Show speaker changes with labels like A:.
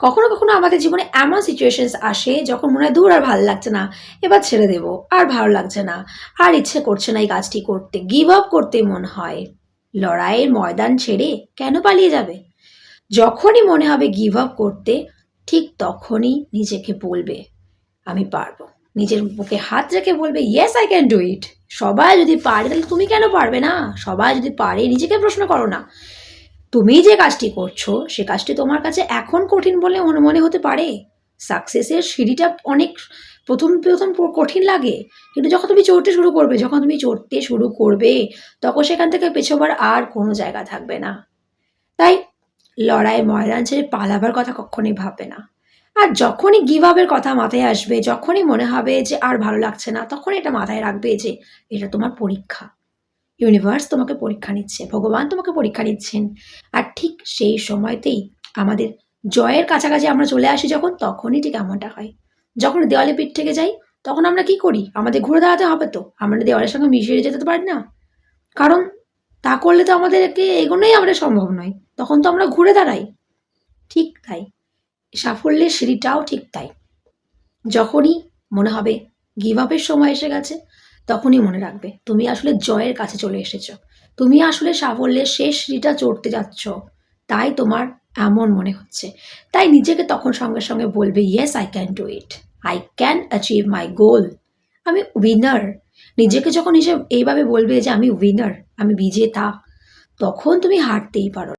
A: কখনো কখনো আমাদের জীবনে এমন সিচুয়েশনস আসে যখন মনে হয় দূর আর ভালো লাগছে না, এবার ছেড়ে দেবো, আর ভালো লাগছে না, আর ইচ্ছে করছে না এই কাজটি করতে গিভ আপ করতে মন হয়। লড়াইয়ের ময়দান ছেড়ে কেন পালিয়ে যাবে? যখনই মনে হবে গিভ আপ করতে, ঠিক তখনই নিজেকে বলবে, আমি পারব। নিজের বুকে হাত রেখে বলবে yes I can do it সবাই যদি পারে, তাহলে তুমি কেন পারবে না? সবাই যদি পারে, নিজেকে প্রশ্ন করো না। তুমি যে কাজটি করছ, সে কাজটি তোমার কাছে এখন কঠিন বলে মনে মনে হতে পারে। সাকসেসের সিঁড়িটা অনেক প্রথম প্রথম কঠিন লাগে। কিন্তু যখন তুমি চড়তে শুরু করবে, যখন তুমি চড়তে শুরু করবে, তখন সেখান থেকে পেছোবার আর কোনো জায়গা থাকবে না। তাই লড়াই ময়দান ছেড়ে পালাবার কথা কখনোই ভাববে না। আর যখনই গিভ আপের কথা মাথায় আসবে, যখনই মনে হবে যে আর ভালো লাগছে না তখন এটা মাথায় রাখবে যে এটা তোমার পরীক্ষা। ইউনিভার্স তোমাকে পরীক্ষা নিচ্ছে, ভগবান তোমাকে পরীক্ষা নিচ্ছেন। আর ঠিক সেই সময়তেই আমাদের জয়ের কাছাকাছি আমরা চলে আসি যখন, তখনই ঠিক এমনটা হয়। যখন দেওয়ালে পিঠ থেকে যাই, তখন আমরা কি করি? আমাদের ঘুরে দাঁড়াতে হবে তো। আমরা দেওয়ালের সঙ্গে মিশিয়ে যেতে পারি না। কারণ তা করলে তো আমাদেরকে এগোনোই আমাদের সম্ভব নয়। তখন তো আমরা ঘুরে দাঁড়াই। ঠিক তাই। সাফল্যের সিঁড়িটাও ঠিক তাই। যখনই মনে হবে গিভ আপের সময় এসে গেছে তখনই মনে রাখবে, তুমি আসলে জয়ের কাছে চলে এসেছ। তুমি আসলে সাফল্যের শেষ সিঁড়িটা চড়তে যাচ্ছ, তাই তোমার এমন মনে হচ্ছে। তাই নিজেকে তখন সঙ্গে সঙ্গে বলবে yes I can do it I can achieve my goal আমি উইনার নিজেকে যখন হিসেবে এইভাবে বলবে যে, আমি উইনার আমি বিজেতা, তখন তুমি হারতেই পারো।